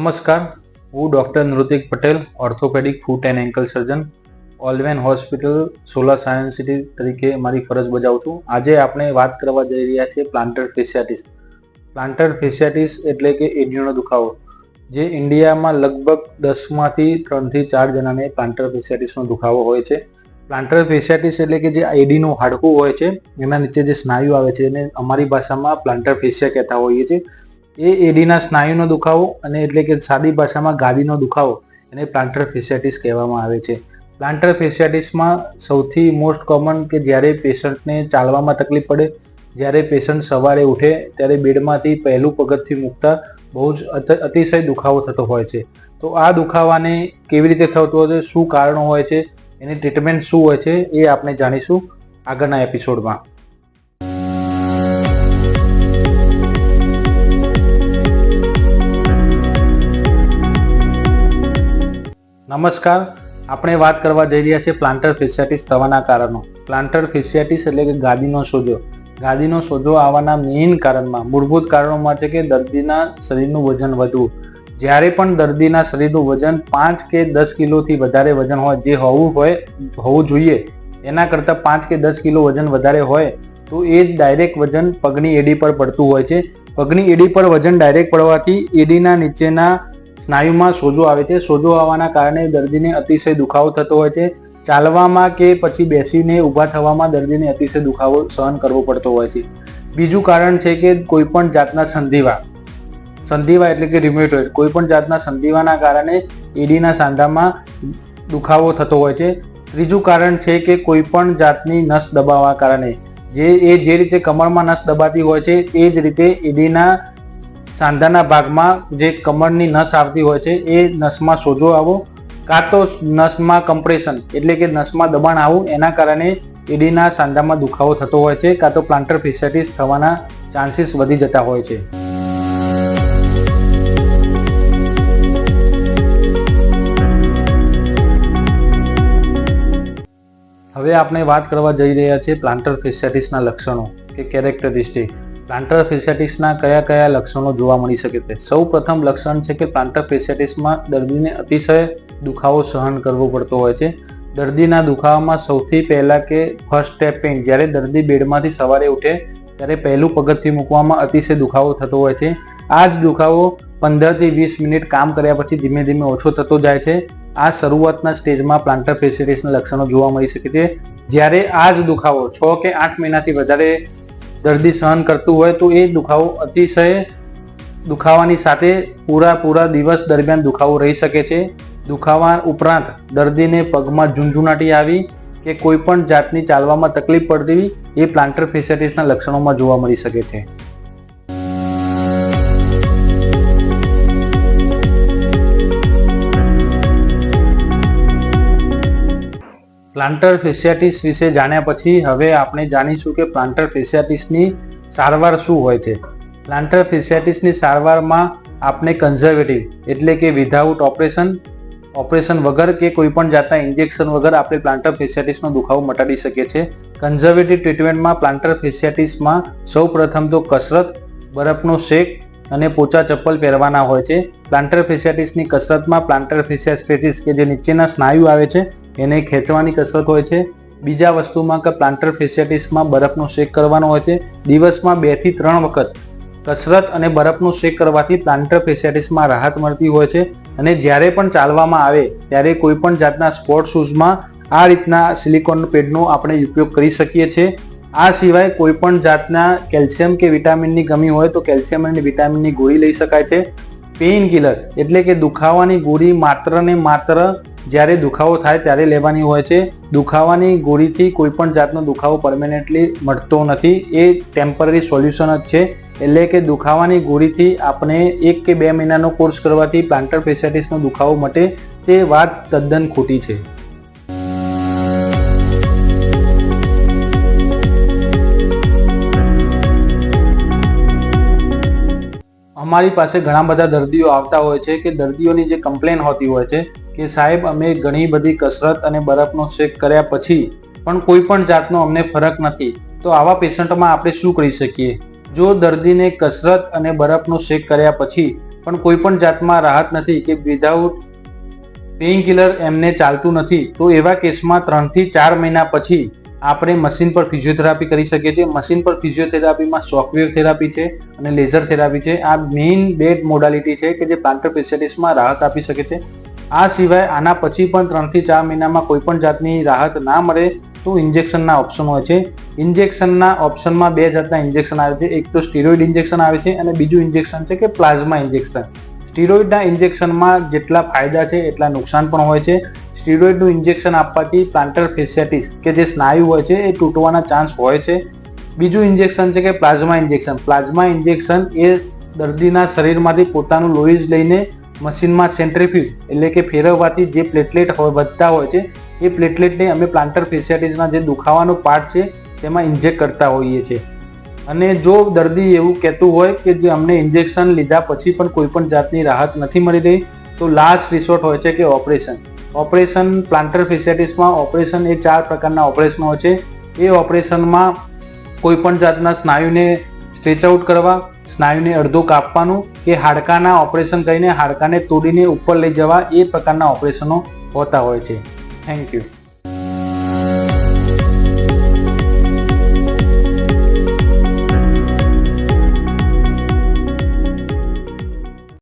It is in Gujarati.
નમસ્કાર. હું doctor Nritik Patel, orthopaedic, foot and ankle surgeon, Olwen hospital, Sola science city તરીકે મારી ફરજ બજાવું છું. આજે આપણે વાત કરવા જઈ રહ્યા છીએ પ્લાન્ટર ફેસિયાટિસ. પ્લાન્ટર ફેસિયાટિસ એટલે કે એડીનો દુખાવો, જે ઇન્ડિયામાં લગભગ દસમાંથી ત્રણથી ચાર જણાને પ્લાન્ટર ફેસિયાટિસનો દુખાવો હોય છે. પ્લાન્ટર ફેસિયાટિસ એટલે કે જે એડીનું હાડકું હોય છે, એના નીચે જે સ્નાયુ આવે છે, એને અમારી ભાષામાં પ્લાન્ટર ફેસિયા કહેતા હોઈએ છીએ. એ એડીના સ્નાયુનો દુખાવો અને એટલે કે સાદી ભાષામાં ગાદીનો દુખાવો એને પ્લાન્ટર ફેસિયાટિસ કહેવામાં આવે છે. પ્લાન્ટર ફેસિયાટિસમાં સૌથી મોસ્ટ કોમન કે જ્યારે પેશન્ટને ચાલવામાં તકલીફ પડે, જ્યારે પેશન્ટ સવારે ઉઠે, ત્યારે બેડમાંથી પહેલું પગથથી મૂકતા બહુ જ અત- અતિશય દુખાવો થતો હોય છે. તો આ દુખાવાને કેવી રીતે થતો હોય છે, શું કારણો હોય છે, એની ટ્રીટમેન્ટ શું હોય છે, એ આપણે જાણીશું આગળના એપિસોડમાં નમસ્કાર. આપણે વાત કરવા જઈ રહ્યા છીએ પ્લાન્ટર ફેસિયાટિસ થવાના કારણો. પ્લાન્ટર ફેસિયાટિસ એટલે કે ગાદીનો સોજો. ગાદીનો સોજો આવવાના મેઇન કારણમાં, મૂળભૂત કારણોમાં છે કે દર્દીના શરીરનું વજન વધવું. જ્યારે પણ દર્દીના શરીરનું વજન પાંચ કે દસ કિલોથી વધારે વજન હોય, જે હોવું હોય, હોવું જોઈએ, એના કરતાં પાંચ કે દસ કિલો વજન વધારે હોય, તો એ જ ડાયરેક્ટ વજન પગની એડી પર પડતું હોય છે. પગની એડી પર વજન ડાયરેક્ટ પડવાથી એડીના નીચેના સ્નાયુમાં સોજો આવે છે. સોજો આવવાના કારણે દર્દીને અતિશય દુખાવો થતો હોય છે. ચાલવામાં કે પછી બેસીને ઊભા થવામાં દર્દીને અતિશય દુખાવો સહન કરવો પડતો હોય છે. બીજું કારણ છે કે કોઈપણ જાતના સંધિવા સંધિવા એટલે કે રિમ્યુટોઇડ કોઈપણ જાતના સંધિવાના કારણે એડીના સાંધામાં દુખાવો થતો હોય છે. ત્રીજું કારણ છે કે કોઈપણ જાતની નસ દબાવવા કારણે, જે એ જે રીતે કમરમાં નસ દબાતી હોય છે, એ જ રીતે એડીના સાંધાના ભાગમાં જે કમરની નસ આવતી હોય છે, એ નસમાં સોજો આવો, કાં તો નસમાં કમ્પ્રેશન, એટલે કે નસમાં દબાણ આવું, એના કારણે એડીના સાંધામાં દુખાવો થતો હોય છે, કાં તો પ્લાન્ટર ફેસિયાટિસ થવાના ચાન્સીસ વધી જતા હોય છે. હવે આપણે વાત કરવા જઈ રહ્યા છીએ પ્લાન્ટર ફેસિયાટિસના લક્ષણો કે કેરેક્ટરિસ્ટિક પ્લાન્ટર ફેસિયાટિસના કયા કયા લક્ષણો જોવા મળી શકે છે? સૌ પ્રથમ લક્ષણ છે કે પ્લાન્ટર ફેસિયાટિસમાં દર્દીને અતિશય દુખાવો સહન કરવો પડતો હોય છે. દર્દીના દુખાવામાં સૌથી પહેલાં કે ફર્સ્ટ સ્ટેપ પેઇન જ્યારે દર્દી બેડમાંથી સવારે ઉઠે, ત્યારે પહેલું પગથિયું મૂકવામાં અતિશય દુખાવો થતો હોય છે. આ જ દુખાવો પંદરથી વીસ મિનિટ કામ કર્યા પછી ધીમે ધીમે ઓછો થતો જાય છે. આ શરૂઆતના સ્ટેજમાં પ્લાન્ટર ફેસિટિસના લક્ષણો જોવા મળી શકે છે. જ્યારે આ જ દુખાવો છ કે આઠ મહિનાથી વધારે દર્દી સહન કરતું હોય તો એ દુખાવો અતિશય દુખાવાની સાથે પૂરા પૂરા દિવસ દરમિયાન દુખાવો રહી શકે છે. દુખાવા ઉપરાંત દર્દીને પગમાં ઝુંઝુનાટી આવી કે કોઈ પણ જાતની ચાલવામાં તકલીફ પડતી એ પ્લાન્ટર ફેસિયાટિસના લક્ષણોમાં જોવા મળી શકે છે. પ્લાન્ટર ફેસિયાટિસ વિશે જાણ્યા પછી હવે આપણે જાણીશું કે પ્લાન્ટર ફેસિયાટિસની સારવાર શું હોય છે. પ્લાન્ટર ફેસિયાટિસની સારવારમાં આપણે કન્ઝર્વેટિવ એટલે કે વિધાઉટ ઓપરેશન ઓપરેશન વગર કે કોઈ પણ જાતના ઇન્જેક્શન વગર આપણે પ્લાન્ટર ફેસિયાટિસનો દુખાવો મટાડી શકીએ છીએ. કન્ઝર્વેટિવ ટ્રીટમેન્ટમાં પ્લાન્ટર ફેસિયાટિસમાં સૌ પ્રથમ તો કસરત, બરફનો શેક અને પોચા ચપ્પલ પહેરવાના હોય છે. પ્લાન્ટર ફેસિયાટિસની કસરતમાં પ્લાન્ટર ફેસિયાસ્ટેટિસ કે જે નીચેના સ્નાયુ આવે છે એને ખેંચવાની કસરત હોય છે. બીજા વસ્તુમાં કે પ્લાન્ટર ફેસિયાટિસમાં બરફનો શેક કરવાનો હોય છે. દિવસમાં બેથી ત્રણ વખત કસરત અને બરફનો શેક કરવાથી પ્લાન્ટર ફેસિયાટિસમાં રાહત મળતી હોય છે અને જ્યારે પણ ચાલવામાં આવે ત્યારે કોઈ પણ જાતના સ્પોર્ટ શૂઝમાં આ રીતના સિલિકોન પેડનો આપણે ઉપયોગ કરી શકીએ છીએ. આ સિવાય કોઈ પણ જાતના કેલ્શિયમ કે વિટામિનની કમી હોય તો કેલ્શિયમ અને વિટામિનની ગોળી લઈ શકાય છે. પેઇન કિલર એટલે કે દુખાવાની ગોળી માત્ર ને માત્ર જ્યારે દુખાવો થાય ત્યારે લેવાની હોય છે. દુખાવાની ગોળીથી કોઈ પણ જાતનો દુખાવો પરમેનન્ટલી મળતો નથી. એ ટેમ્પરરી સોલ્યુશન જ છે. એટલે કે દુખાવાની ગોળીથી આપણે એક કે બે મહિનાનો કોર્સ કરવાથી પ્લાન્ટર ફેસિયાટિસનો દુખાવો મટે તે વાત તદ્દન ખોટી છે. અમારી પાસે ઘણા બધા દર્દીઓ આવતા હોય છે કે દર્દીઓની જે કમ્પ્લેન હોતી હોય છે કે સાહેબ, અમે ઘણી બધી કસરત અને બરફનો શેક કર્યા પછી પણ કોઈ પણ જાતનો અમને ફરક નથી. તો આવા પેશન્ટમાં આપણે શું કરી શકીએ? જો દર્દીને કસરત અને બરફનો શેક કર્યા પછી પણ કોઈ પણ જાતમાં રાહત નથી કે વિધાઉટ પેઇન કિલર એમને ચાલતું નથી, તો એવા કેસમાં ત્રણથી ચાર મહિના પછી આપણે મશીન પર ફિઝિયોથેરાપી કરી શકીએ છીએ. મશીન પર ફિઝિયોથેરાપીમાં શોકવેવ થેરાપી છે અને લેઝર થેરાપી છે. આ મેઇન બે મોડાલિટી છે કે જે પ્લાન્ટર ફેસિલિટીસમાં રાહત આપી શકે છે. આ સિવાય આના પછી પણ ત્રણથી ચાર મહિનામાં કોઈ પણ જાતની રાહત ના મળે તો ઇન્જેક્શનના ઓપ્શન હોય છે. ઇન્જેક્શનના ઓપ્શનમાં બે જાતના ઇન્જેક્શન આવે છે. એક તો સ્ટીરોઇડ ઇન્જેક્શન આવે છે અને બીજું ઇન્જેક્શન છે કે પ્લાઝમા ઇન્જેક્શન. સ્ટીરોઇડના ઇન્જેક્શનમાં જેટલા ફાયદા છે એટલા નુકસાન પણ હોય છે. સ્ટીરોઇડનું ઇન્જેક્શન આપવાથી પ્લાન્ટર ફેસિયાટિસ કે જે સ્નાયુ હોય છે એ તૂટવાના ચાન્સ હોય છે. બીજું ઇન્જેક્શન છે કે પ્લાઝમા ઇન્જેક્શન. પ્લાઝમા ઇન્જેક્શન એ દર્દીના શરીરમાંથી પોતાનું લોહી જ લઈને મશીનમાં સેન્ટ્રીફ્યુઝ એટલે કે ફેરવવાથી જે પ્લેટલેટ વધતા હોય છે, એ પ્લેટલેટને અમે પ્લાન્ટર ફેસિલિટીઝના જે દુખાવાનો પાર્ટ છે, તેમાં ઇન્જેક્ટ કરતા હોઈએ છીએ. અને જો દર્દી એવું કહેતું હોય કે જે અમને ઇન્જેક્શન લીધા પછી પણ કોઈ પણ જાતની રાહત નથી મળી રહી, તો લાસ્ટ રિસોર્ટ હોય છે કે ઓપરેશન. ઓપરેશન પ્લાન્ટર ફેસિલિટીસમાં ઓપરેશન એ ચાર પ્રકારના ઓપરેશન હોય છે. એ ઓપરેશનમાં કોઈ પણ જાતના સ્નાયુને સ્ટ્રેચ આઉટ કરવા સ્નાયુને અડધો કાપવાનું કે હાડકાના ઓપરેશન કરીને હાડકાને તોડીને ઉપર લઈ જવા એ પ્રકારના ઓપરેશનો હોતા હોય છે. Thank you